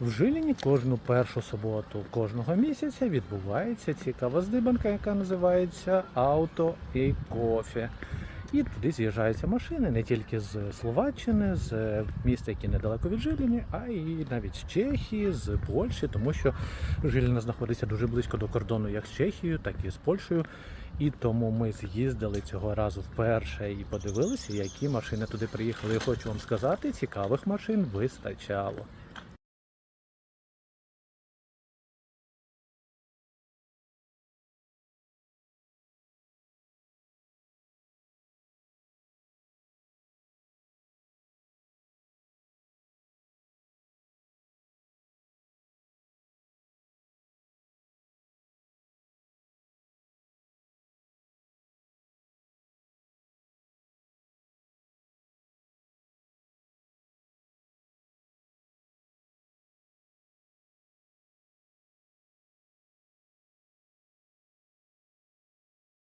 В Жиліні кожну першу суботу кожного місяця відбувається цікава здибанка, яка називається Auto і Кофе. І туди з'їжджаються машини не тільки з Словаччини, з міста, які недалеко від Жиліні, а й навіть з Чехії, з Польщі, тому що Жиліна знаходиться дуже близько до кордону як з Чехією, так і з Польщею. І тому ми з'їздили цього разу вперше і подивилися, які машини туди приїхали. Я хочу вам сказати, цікавих машин вистачало.